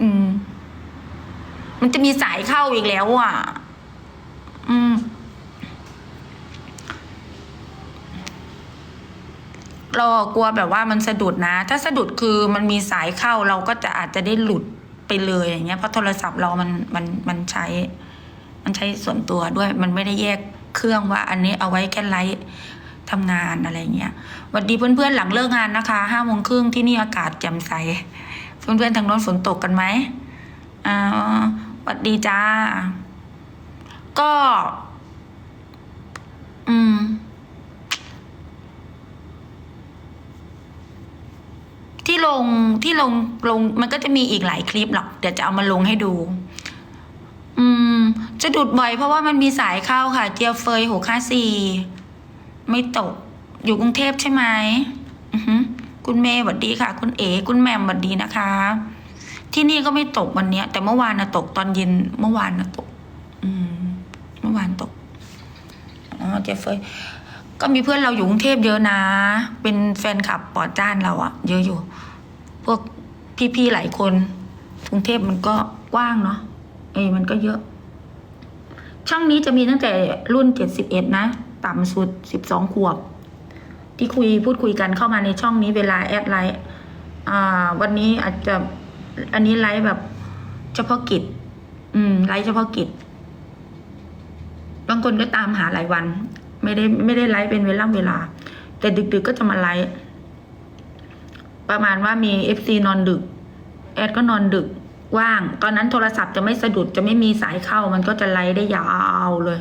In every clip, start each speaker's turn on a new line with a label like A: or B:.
A: อืม มันจะมีสายเข้าอีกแล้วอะ อืม เรากลัวแบบว่ามันสะดุดนะ ถ้าสะดุดคือมันมีสายเข้าเราก็จะอาจจะได้หลุดไปเลยอย่างเงี้ย เพราะโทรศัพท์เรามันมันมันใช้ มันใช้ส่วนตัวด้วย มันไม่ได้แยกเครื่องว่า อันนี้เอาไว้แค่ไลฟ์ทำงานอะไรเงี้ย วัสดีเพื่อนๆหลังเลิกงานนะคะห้าโมงครึ่งที่นี่อากาศแจ่มใส เพื่อนๆทางโน้นฝนตกกันไหมอ่าสวัสดีจ้า ก็ อืม ที่ลงที่ลงลง มันก็จะมีอีกหลายคลิปหรอก เดี๋ยวจะเอามาลงให้ดู อืม จะดุดบ่อยเพราะว่ามันมีสายเข้าค่ะ เจียวเฟยหกห้าสี่ไม่ตก อยู่กรุงเทพใช่ไหม คุณเมย์สวัสดีค่ะ คุณเอ๋คุณแหม่มสวัสดีนะคะ ที่นี่ก็ไม่ตกวันเนี้ย แต่เมื่อวานนะตกตอนเย็นเมื่อวานนะตก อืม เมื่อวานตกอ๋อเจฟเฟยก็มีเพื่อนเราอยู่กรุงเทพเยอะนะ เป็นแฟนคลับปอจ้านเราอะเยอะอยู่ พวกพี่ๆหลายคนกรุงเทพมันก็กว้างเนาะเอ้มันก็เยอะ ช่องนี้จะมีตั้งแต่รุ่นเจ็ดสิบเอ็ดนะ ต่ำสุดสิบสองขวบ ที่คุยพูดคุยกันเข้ามาในช่องนี้เวลาแอดไลน์วันนี้อาจจะอันนี้ไลฟ์แบบเฉพาะกิจ อืม ไลฟ์เฉพาะกิจ บางคนก็ตามหาหลายวัน ไม่ได้ไม่ได้ไลฟ์เป็นเวลาเวลา แต่ดึกๆก็จะมาไลฟ์ประมาณว่ามีเอฟซีนอนดึก แอดก็นอนดึกว่าง ตอนนั้นโทรศัพท์จะไม่สะดุดจะไม่มีสายเข้า มันก็จะไลฟ์ได้ยาวเลย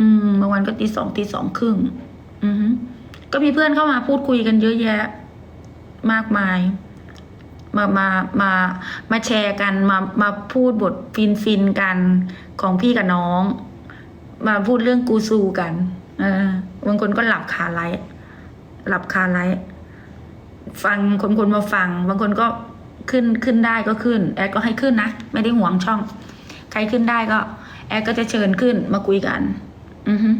A: อืมบางวันก็ตีสองตีสองครึ่ง อือฮึ ก็มีเพื่อนเข้ามาพูดคุยกันเยอะแยะ มากมาย มามามามาแชร์กันมามาพูดบทฟินฟินๆกันของพี่กับน้อง มาพูดเรื่องกูซูกันเออบางคนก็หลับคาไลฟ์หลับคาไลฟ์ฟังคนคนมาฟัง บางคนก็ขึ้นขึ้นได้ก็ขึ้น แอดก็ให้ขึ้นนะไม่ได้หวงช่อง ใครขึ้นได้ก็ แอดก็จะเชิญขึ้นมาคุยกัน อือฮึ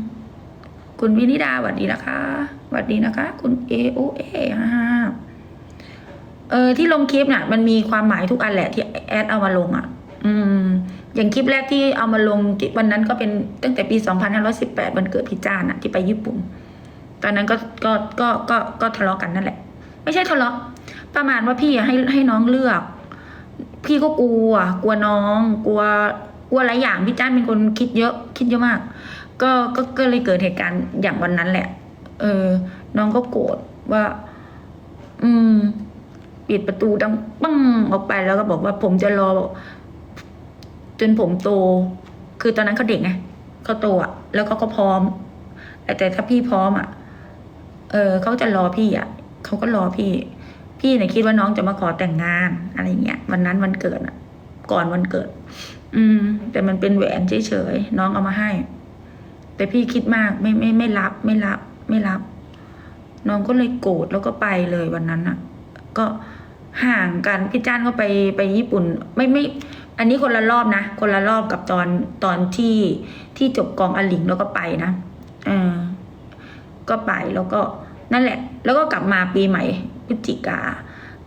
A: คุณวินิดาสวัสดีนะคะสวัสดีนะคะ คุณเอโอเอฮ่าเออที่ลงคลิปน่ะ มันมีความหมายทุกอันแหละที่แอดเอามาลงอะ อืม อย่างคลิปแรกที่เอามาลงที่วันนั้นก็เป็นตั้งแต่ปี2518วันเกิดพี่จานอะที่ไปญี่ปุ่น ตอนนั้นก็ก็ก็ก็ก็ทะเลาะกันนั่นแหละ ไม่ใช่ทะเลาะประมาณว่าพี่ให้ให้น้องเลือก พี่ก็กลัว กลัวน้อง กลัวกลัวหลายอย่างพี่จ้านเป็นคนคิดเยอะ คิดเยอะมาก ก็ก็ก็เลยเกิดเหตุการณ์อย่างวันนั้นแหละ เออ น้องก็โกรธว่า อืมปิดประตูดังปังออกไปแล้วก็บอกว่าผมจะรอ จนผมโต คือตอนนั้นเขาเด็กไงเขาโตอะ แล้วเขาก็พร้อม แต่แต่ถ้าพี่พร้อมอะ เออเขาจะรอพี่อะเขาก็รอพี่ พี่เนี่ยคิดว่าน้องจะมาขอแต่งงานอะไรเงี้ยวันนั้นวันเกิดอะ ก่อนวันเกิด อืม แต่มันเป็นแหวนเฉยๆน้องเอามาให้ แต่พี่คิดมากไม่ไม่ไม่รับไม่รับ ไม่รับ น้องก็เลยโกรธแล้วก็ไปเลยวันนั้นอะก็ห่างกันพี่จ้านก็ไปไปญี่ปุ่น ไม่ไม่ อันนี้คนละรอบนะ คนละรอบกับตอนตอนที่ที่จบกองอลิงแล้วก็ไปนะเออก็ไปแล้วก็นั่นแหละ แล้วก็กลับมาปีใหม่พฤศจิกา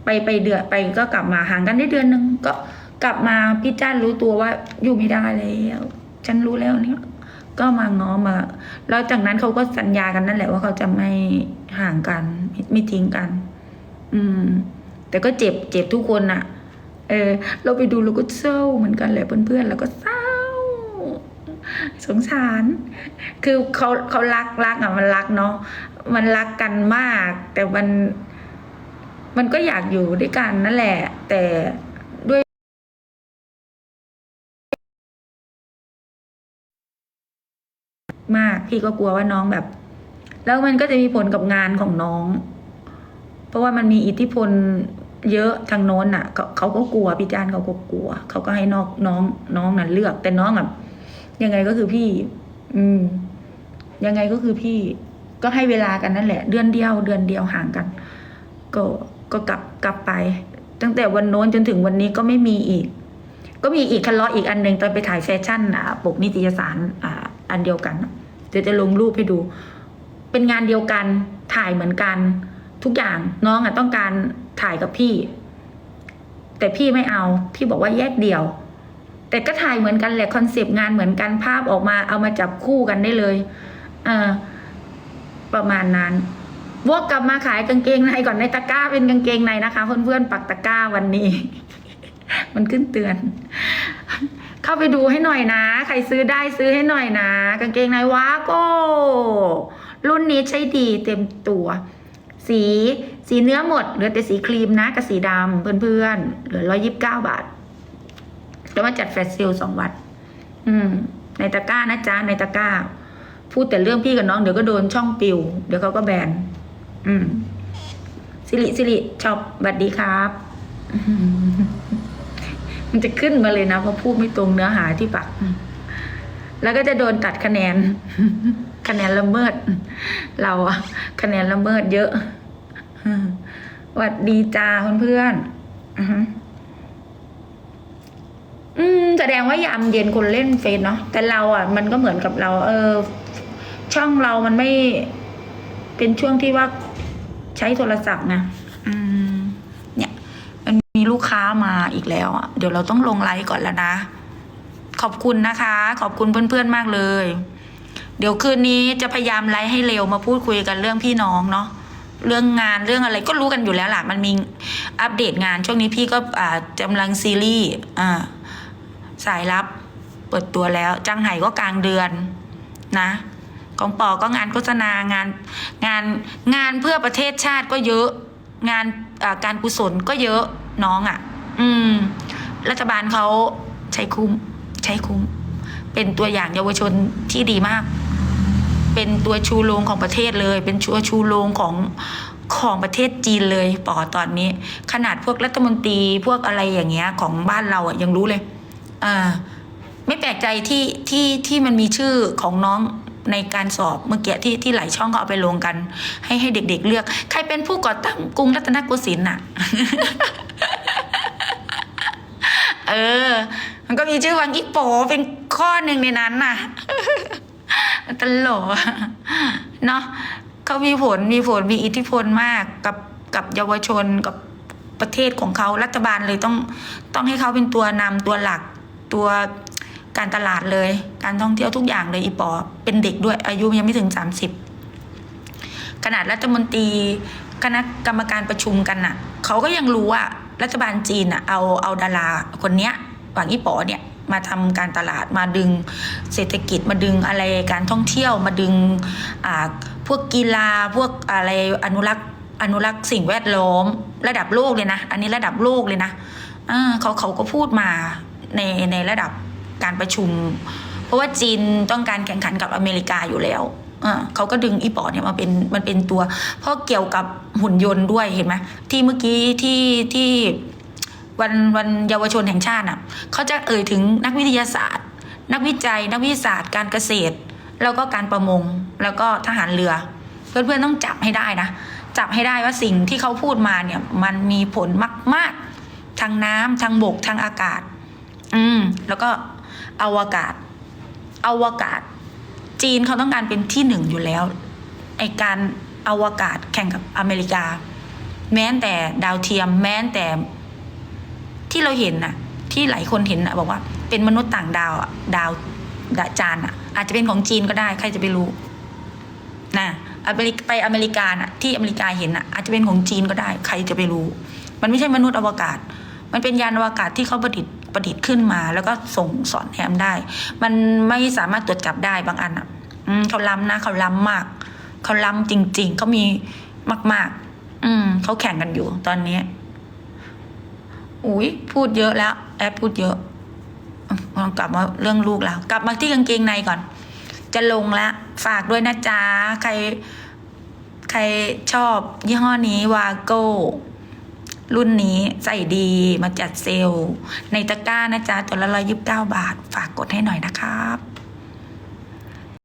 A: ไปไปเดือนไปก็กลับมาห่างกันได้เดือนหนึ่งก็กลับมาพี่จ้านรู้ตัวว่าอยู่ไม่ได้แล้ว ฉันรู้แล้วเนี่ย ก็มาง้อมา แล้วจากนั้นเขาก็สัญญากันนั่นแหละว่าเขาจะไม่ห่างกัน ไม่ไม่ทิ้งกัน อืม แต่ก็เจ็บเจ็บทุกคนน่ะเออ เราไปดูเราก็เศร้าเหมือนกันแหละเพื่อนๆเราก็เศร้า สงสาร คือเขาเขารักรักอะมันรักเนาะมันรักกันมาก แต่มัน มันก็อยากอยู่ด้วยกันนั่นแหละ แต่ มาก พี่ก็กลัวว่าน้องแบบ แล้วมันก็จะมีผลกับงานของน้อง เพราะว่ามันมีอิทธิพลเยอะทางโน้นอะเขาเขาก็กลัวพี่จานเขาก็กลัว เขาก็ให้น้อกน้องน้องน่ะเลือก แต่น้องอะยังไงก็คือพี่ อืม ยังไงก็คือพี่ก็ให้เวลากันนั่นแหละ เดือนเดียว เดือนเดียวห่างกัน ก็ก็กลับกลับไป ตั้งแต่วันโน้นจนถึงวันนี้ก็ไม่มีอีก ก็มีอีกทะเลาะอีกอันหนึ่งตอนไปถ่ายแฟชั่นอะปกนิตยสารอ่าอันเดียวกัน เดี๋ยวจะลงรูปให้ดู เป็นงานเดียวกันถ่ายเหมือนกัน ทุกอย่างน้องอะต้องการถ่ายกับพี่ แต่พี่ไม่เอา พี่บอกว่าแยกเดี่ยว แต่ก็ถ่ายเหมือนกันแหละคอนเซปต์งานเหมือนกันภาพออกมาเอามาจับคู่กันได้เลยเออประมาณนั้นวกกลับมาขายกางเกงในก่อนในตะกร้าเป็นกางเกงในนะคะ เพื่อนๆปักตะกร้าวันนี้ มันขึ้นเตือน เข้าไปดูให้หน่อยนะ ใครซื้อได้ซื้อให้หน่อยนะ กางเกงในวาโก้รุ่นนี้ใช้ดีเต็มตัว สีสีเนื้อหมดเหลือแต่สีครีมนะกับสีดำเพื่อนๆเหลือร้อยยิบเก้าบาทแล้วมาจัดแฟลชเซลสองวัดอืม ในตะกร้านะจ๊ะในตะกร้า พูดแต่เรื่องพี่กับน้องเดี๋ยวก็โดนช่องปิว เดี๋ยวเขาก็แบน อืมสิริสิริชอบบัดดีครับ มมันจะขึ้นมาเลยนะเพราะพูดไม่ตรงเนื้อหาที่ปัก แล้วก็จะโดนตัดคะแนน คะแนนละเมิด เราอะคะแนนละเมิดเยอะหวัดดีจ้าเพื่อนๆอือฮึอืม แสดงว่ายามเย็นคนเล่นเฟซเนาะแต่เราอะ มันก็เหมือนกับเรา เออ ช่องเรามันไม่เป็นช่วงที่ว่าใช้โทรศัพท์ไงอืม เนี่ย มันมีลูก ค้ามาอีกแล้วเดี๋ยวเราต้องลงไลฟ์ก่อนแล้วนะ ขอบคุณนะคะ ขอบคุณเพื่อนๆมากเลย เดี๋ยวคืนนี้จะพยายามไลฟ์ให้เร็วมาพูดคุยกันเรื่องพี่น้องเนาะเรื่องงานเรื่องอะไรก็รู้กันอยู่แล้วล่ะ มันมีอัปเดตงาน ช่วงนี้พี่ก็อ่ากำลังซีรีส์อ่าสายลับ เปิดตัวแล้วจังไห่ก็กลางเดือนนะของปอก็งานโฆษณางานงานงานเพื่อประเทศชาติก็เยอะ งานการกุศลก็เยอะ น้องอะ่ะ อืม รัฐบาลเขาใช้คุ้ม ใช้คุ้ม เป็นตัวอย่างเยาวชนที่ดีมาก เป็นตัวชูโรงของประเทศเลย เป็นชัวชูโรงของของประเทศจีนเลยปอตอนนี้ ขนาดพวกรัฐมนตรีพวกอะไรอย่างเงี้ย ของบ้านเราอะยังรู้เลยอ่าไม่แปลกใจที่ที่ที่มันมีชื่อของน้องในการสอบเมื่อกี้ที่ที่หลายช่องเขาเอาไปลงกัน ให้ให้เด็กๆเลือก ใครเป็นผู้ก่อตั้งกรุงรัตนโกสินทร์น่ะ เออ มันก็มีชื่อวังอีโปเป็นข้อหนึ่งในนั้นน่ะตลกอเนาะเขามีผลมีผลมีอิทธิพลมากกับกับเยาวชนกับประเทศของเขารัฐบาลเลยต้องต้องให้เขาเป็นตัวนำตัวหลักตัวการตลาดเลย การท่องเที่ยวทุกอย่างเลยอีปอเป็นเด็กด้วย อายุยังไม่ถึงสามสิบขนาดรัฐมนตรีคณะกรรมการประชุมกันน่ะเขาก็ยังรู้ว่า รัฐบาลจีนน่ะเอาเอาดาราคนเนี้ยหวังอีปอเนี่ยมาทำการตลาดมาดึงเศรษฐกิจมาดึงอะไรการท่องเที่ยวมาดึงอ่าพวกกีฬาพวกอะไรอนุรักษ์อนุรักษ์สิ่งแวดล้อมระดับโลกเลยนะ อันนี้ระดับโลกเลยนะเขาเขาก็พูดมาในในระดับการประชุม เพราะว่าจีนต้องการแข่งขันกับอเมริกาอยู่แล้ว อ่าเขาก็ดึงอีปอดเนี่ยมาเป็นมันเป็นตัว เพราะเกี่ยวกับหุ่นยนต์ด้วยเห็นไหมที่เมื่อกี้ที่ที่วันวันเยาวชนแห่งชาติอะเขาจะเอ่ยถึงนักวิทยาศาสตร์ นักวิจัย นักวิทยาศาสตร์ การเกษตร แล้วก็การประมงแล้วก็ทหารเรือ เพื่อนๆต้องจับให้ได้นะ จับให้ได้ว่าสิ่งที่เขาพูดมาเนี่ย มันมีผลมาก ๆ ทางน้ำทางบกทางอากาศ อืม แล้วก็อวกาศอวกาศ จีนเขาต้องการเป็นที่หนึ่งอยู่แล้วไอการอวกาศแข่งกับอเมริกา แม้แต่ดาวเทียมแม้แต่ที่เราเห็นน่ะ ที่หลายคนเห็นน่ะ บอกว่า เป็นมนุษย์ต่างดาวดาวดาจานอะ อาจจะเป็นของจีนก็ได้ ใครจะไปรู้นะอเมริกไปอเมริกาน่ะ ที่อเมริกาเห็นน่ะ อาจจะเป็นของจีนก็ได้ ใครจะไปรู้ มันไม่ใช่มนุษย์อวกาศ มันเป็นยานอวกาศที่เขาประดิษฐ์ ประดิษฐ์ขึ้นมา แล้วก็ส่งสอนแฮมได้ มันไม่สามารถตรวจจับได้บางอันอะเขาล้ำนะเขาล้ำมาก เขาล้ำจริง ๆ เขามีมาก ๆ อืมเขาแข่งกันอยู่ตอนนี้อุ้ยพูดเยอะแล้ว แอปพูดเยอะลองกลับมาเรื่องลูกแล้ว กลับมาที่กางเกงในก่อน จะลงแล้วฝากด้วยนะจ๊ะ ใคร ใครชอบยี่ห้อนี้วาโก้ รุ่นนี้ใส่ดีมาจัดเซลล์ ในตะกร้านะจ๊ะตัวละร้อยยิบเก้าบาท ฝากกดให้หน่อยนะครับ